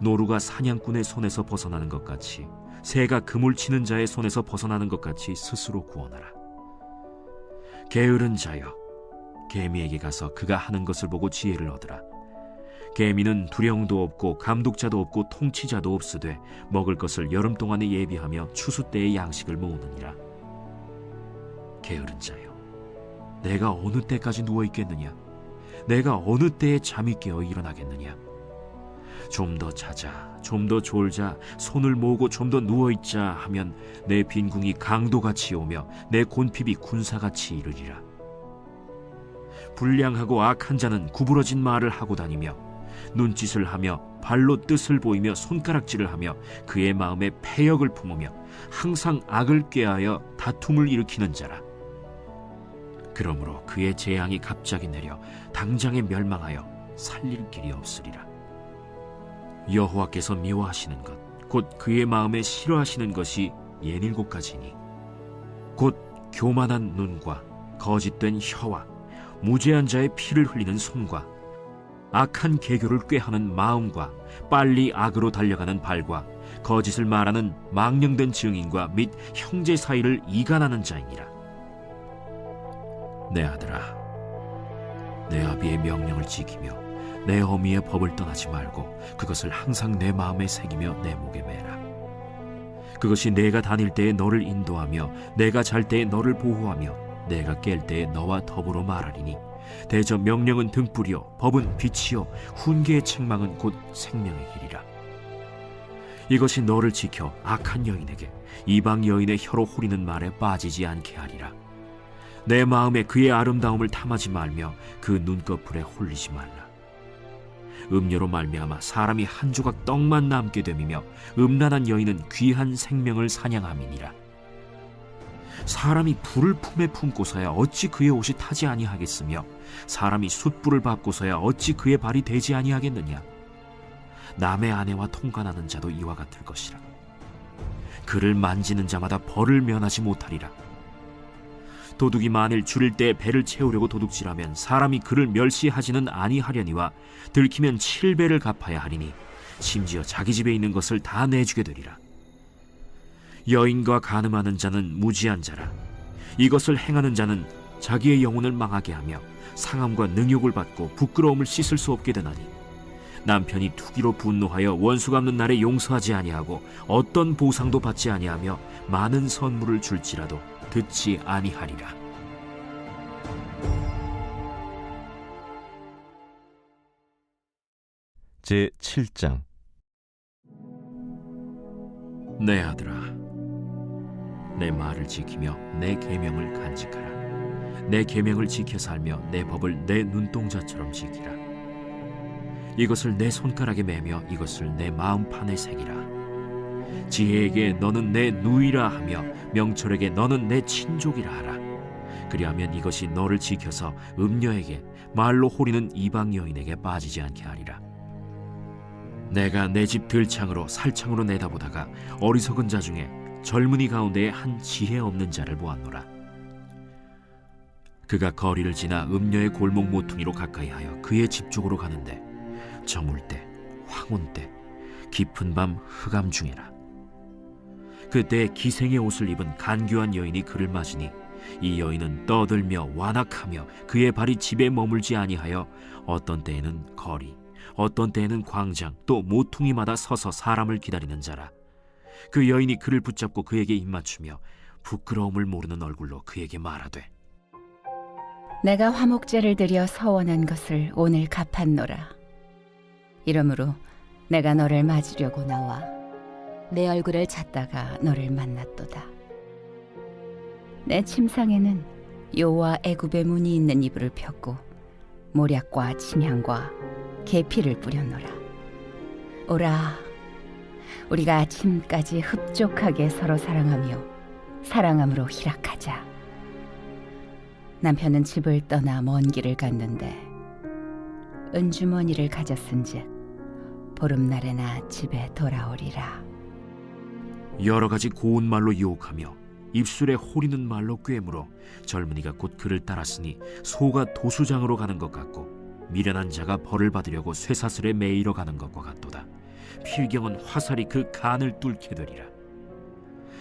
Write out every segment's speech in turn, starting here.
노루가 사냥꾼의 손에서 벗어나는 것 같이 새가 그물 치는 자의 손에서 벗어나는 것 같이 스스로 구원하라. 게으른 자여, 개미에게 가서 그가 하는 것을 보고 지혜를 얻으라. 개미는 두령도 없고 감독자도 없고 통치자도 없으되 먹을 것을 여름 동안에 예비하며 추수 때의 양식을 모으느니라. 게으른 자여, 내가 어느 때까지 누워 있겠느냐? 내가 어느 때에 잠이 깨어 일어나겠느냐? 좀 더 자자, 좀 더 졸자, 손을 모으고 좀 더 누워있자 하면 내 빈궁이 강도같이 오며 내 곤핍이 군사같이 이르리라. 불량하고 악한 자는 구부러진 말을 하고 다니며 눈짓을 하며 발로 뜻을 보이며 손가락질을 하며 그의 마음에 패역을 품으며 항상 악을 꾀하여 다툼을 일으키는 자라. 그러므로 그의 재앙이 갑자기 내려 당장에 멸망하여 살릴 길이 없으리라. 여호와께서 미워하시는 것 곧 그의 마음에 싫어하시는 것이 예닐곱 가지니. 곧 교만한 눈과 거짓된 혀와 무죄한 자의 피를 흘리는 손과 악한 계교를 꾀하는 마음과 빨리 악으로 달려가는 발과 거짓을 말하는 망령된 증인과 및 형제 사이를 이간하는 자이니라. 내 아들아 내 아비의 명령을 지키며 내 어미의 법을 떠나지 말고 그것을 항상 내 마음에 새기며 내 목에 매라. 그것이 내가 다닐 때에 너를 인도하며 내가 잘 때에 너를 보호하며 내가 깰 때에 너와 더불어 말하리니 대저 명령은 등불이요 법은 빛이요 훈계의 책망은 곧 생명의 길이라. 이것이 너를 지켜 악한 여인에게 이방 여인의 혀로 후리는 말에 빠지지 않게 하리라. 내 마음에 그의 아름다움을 탐하지 말며 그 눈꺼풀에 홀리지 말라. 음료로 말미암아 사람이 한 조각 떡만 남게 됨이며 음란한 여인은 귀한 생명을 사냥함이니라. 사람이 불을 품에 품고서야 어찌 그의 옷이 타지 아니하겠으며 사람이 숯불을 밟고서야 어찌 그의 발이 되지 아니하겠느냐. 남의 아내와 통관하는 자도 이와 같을 것이라. 그를 만지는 자마다 벌을 면하지 못하리라. 도둑이 만일 줄일 때 배를 채우려고 도둑질하면 사람이 그를 멸시하지는 아니하려니와 들키면 칠배를 갚아야 하리니 심지어 자기 집에 있는 것을 다 내주게 되리라. 여인과 간음하는 자는 무지한 자라. 이것을 행하는 자는 자기의 영혼을 망하게 하며 상함과 능욕을 받고 부끄러움을 씻을 수 없게 되나니 남편이 투기로 분노하여 원수 갚는 날에 용서하지 아니하고 어떤 보상도 받지 아니하며 많은 선물을 줄지라도 듣지 아니하리라. 제 7장 내 아들아, 내 말을 지키며 내 계명을 간직하라. 내 계명을 지켜 살며 내 법을 내 눈동자처럼 지키라. 이것을 내 손가락에 매며 이것을 내 마음판에 새기라. 지혜에게 너는 내 누이라 하며 명철에게 너는 내 친족이라 하라. 그리하면 이것이 너를 지켜서 음녀에게 말로 호리는 이방 여인에게 빠지지 않게 하리라. 내가 내 집 들창으로 살창으로 내다보다가 어리석은 자 중에 젊은이 가운데에 한 지혜 없는 자를 보았노라. 그가 거리를 지나 음녀의 골목 모퉁이로 가까이하여 그의 집 쪽으로 가는데 저물 때, 황혼 때, 깊은 밤 흑암 중에라. 그때 기생의 옷을 입은 간교한 여인이 그를 맞으니 이 여인은 떠들며 완악하며 그의 발이 집에 머물지 아니하여 어떤 때에는 거리 어떤 때에는 광장 또 모퉁이마다 서서 사람을 기다리는 자라 그 여인이 그를 붙잡고 그에게 입맞추며 부끄러움을 모르는 얼굴로 그에게 말하되 내가 화목제를 드려 서원한 것을 오늘 갚았노라. 이러므로 내가 너를 맞으려고 나와 내 얼굴을 찾다가 너를 만났도다. 내 침상에는 요와 애굽의 문이 있는 이불을 폈고 모략과 침향과 계피를 뿌렸노라. 오라, 우리가 아침까지 흡족하게 서로 사랑하며 사랑함으로 희락하자. 남편은 집을 떠나 먼 길을 갔는데 은주머니를 가졌은즉 보름날에나 집에 돌아오리라. 여러 가지 고운 말로 유혹하며 입술에 호리는 말로 꿰물어 젊은이가 곧 그를 따랐으니 소가 도수장으로 가는 것 같고 미련한 자가 벌을 받으려고 쇠사슬에 매이러 가는 것과 같도다. 필경은 화살이 그 간을 뚫게 되리라.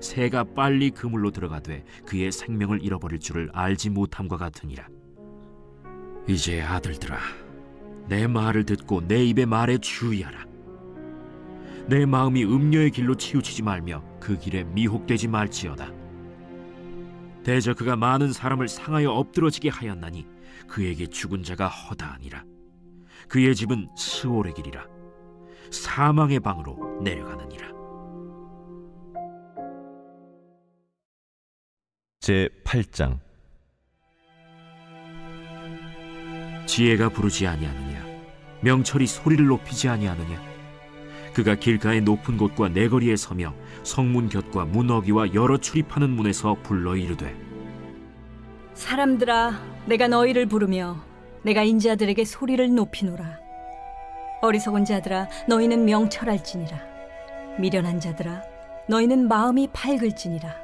새가 빨리 그물로 들어가되 그의 생명을 잃어버릴 줄을 알지 못함과 같으니라. 이제 아들들아, 내 말을 듣고 내 입의 말에 주의하라. 내 마음이 음녀의 길로 치우치지 말며 그 길에 미혹되지 말지어다. 대저 그가 많은 사람을 상하여 엎드러지게 하였나니 그에게 죽은 자가 허다하니라. 그의 집은 스올의 길이라. 사망의 방으로 내려가느니라. 제 8장 지혜가 부르지 아니하느냐 명철이 소리를 높이지 아니하느냐 그가 길가의 높은 곳과 내거리에 서며 성문 곁과 문어기와 여러 출입하는 문에서 불러 이르되 사람들아, 내가 너희를 부르며 내가 인자들에게 소리를 높이노라. 어리석은 자들아, 너희는 명철할지니라. 미련한 자들아, 너희는 마음이 밝을지니라.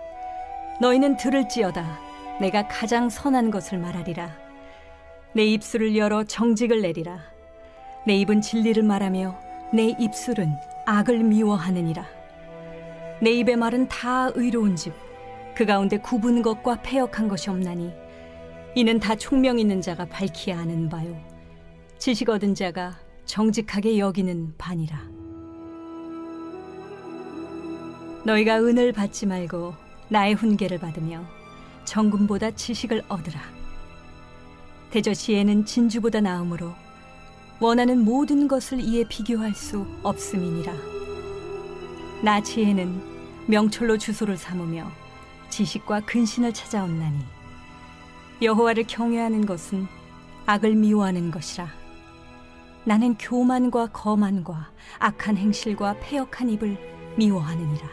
너희는 들을지어다. 내가 가장 선한 것을 말하리라. 내 입술을 열어 정직을 내리라. 내 입은 진리를 말하며 내 입술은 악을 미워하느니라. 내 입의 말은 다 의로운즉 그 가운데 굽은 것과 패역한 것이 없나니 이는 다 총명 있는 자가 밝히야 아는 바요. 지식 얻은 자가 정직하게 여기는 바니라. 너희가 은을 받지 말고 나의 훈계를 받으며 정금보다 지식을 얻으라. 대저 지혜는 진주보다 나음으로 원하는 모든 것을 이에 비교할 수 없음이니라. 나 지혜는 명철로 주소를 삼으며 지식과 근신을 찾아온나니 여호와를 경외하는 것은 악을 미워하는 것이라. 나는 교만과 거만과 악한 행실과 패역한 입을 미워하느니라.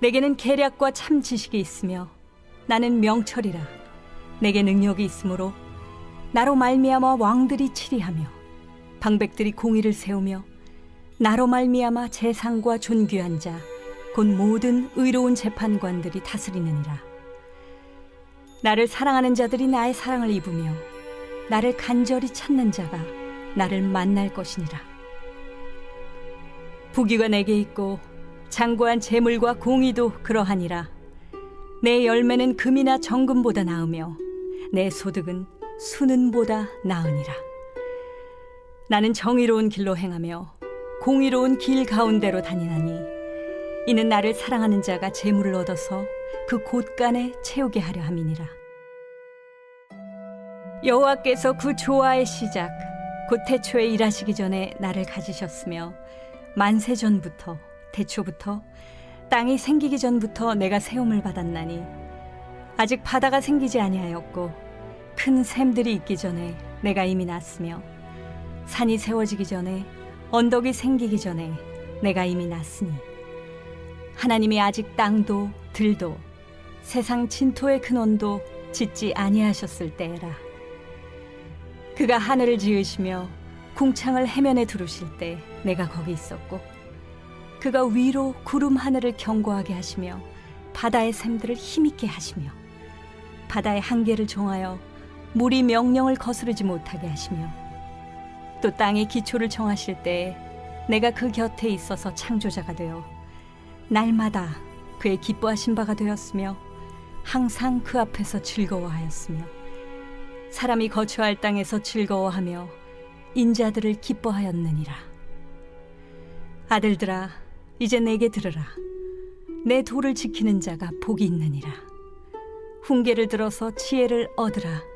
내게는 계략과 참 지식이 있으며 나는 명철이라. 내게 능력이 있으므로 나로 말미암아 왕들이 치리하며 방백들이 공의를 세우며 나로 말미암아 재상과 존귀한 자 곧 모든 의로운 재판관들이 다스리느니라. 나를 사랑하는 자들이 나의 사랑을 입으며 나를 간절히 찾는 자가 나를 만날 것이니라. 부귀가 내게 있고 장구한 재물과 공의도 그러하니라. 내 열매는 금이나 정금보다 나으며 내 소득은 수는보다 나으니라. 나는 정의로운 길로 행하며 공의로운 길 가운데로 다니나니 이는 나를 사랑하는 자가 재물을 얻어서 그 곳간에 채우게 하려 함이니라. 여호와께서 그 조화의 시작 곧 태초에 일하시기 전에 나를 가지셨으며 만세 전부터 태초부터 땅이 생기기 전부터 내가 세움을 받았나니 아직 바다가 생기지 아니하였고 큰 샘들이 있기 전에 내가 이미 났으며 산이 세워지기 전에 언덕이 생기기 전에 내가 이미 났으니 하나님이 아직 땅도 들도 세상 진토의 근원도 짓지 아니하셨을 때라. 그가 하늘을 지으시며 궁창을 해면에 두르실 때 내가 거기 있었고 그가 위로 구름 하늘을 견고하게 하시며 바다의 샘들을 힘있게 하시며 바다의 한계를 정하여 물이 명령을 거스르지 못하게 하시며 또 땅의 기초를 정하실 때에 내가 그 곁에 있어서 창조자가 되어 날마다 그의 기뻐하신 바가 되었으며 항상 그 앞에서 즐거워하였으며 사람이 거처할 땅에서 즐거워하며 인자들을 기뻐하였느니라. 아들들아 이제 내게 들으라. 내 도를 지키는 자가 복이 있느니라. 훈계를 들어서 지혜를 얻으라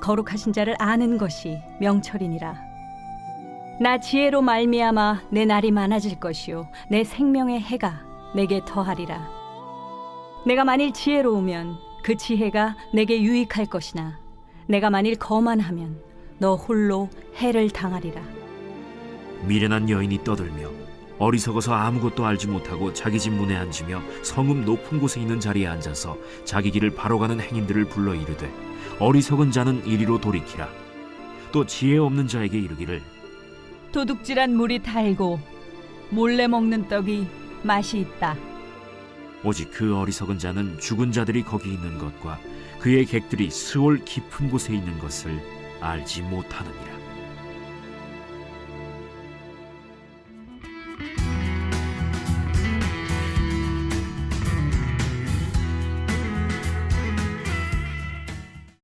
거룩하신 자를 아는 것이 명철이니라. 나 지혜로 말미암아 내 날이 많아질 것이요 내 생명의 해가 내게 더하리라. 내가 만일 지혜로우면 그 지혜가 내게 유익할 것이나 내가 만일 거만하면 너 홀로 해를 당하리라. 미련한 여인이 떠들며 어리석어서 아무것도 알지 못하고 자기 집 문에 앉으며 성읍 높은 곳에 있는 자리에 앉아서 자기 길을 바로 가는 행인들을 불러 이르되 어리석은 자는 이리로 돌이키라 또 지혜 없는 자에게 이르기를 도둑질한 물이 달고 몰래 먹는 떡이 맛이 있다. 오직 그 어리석은 자는 죽은 자들이 거기 있는 것과 그의 객들이 스올 깊은 곳에 있는 것을 알지 못하느니라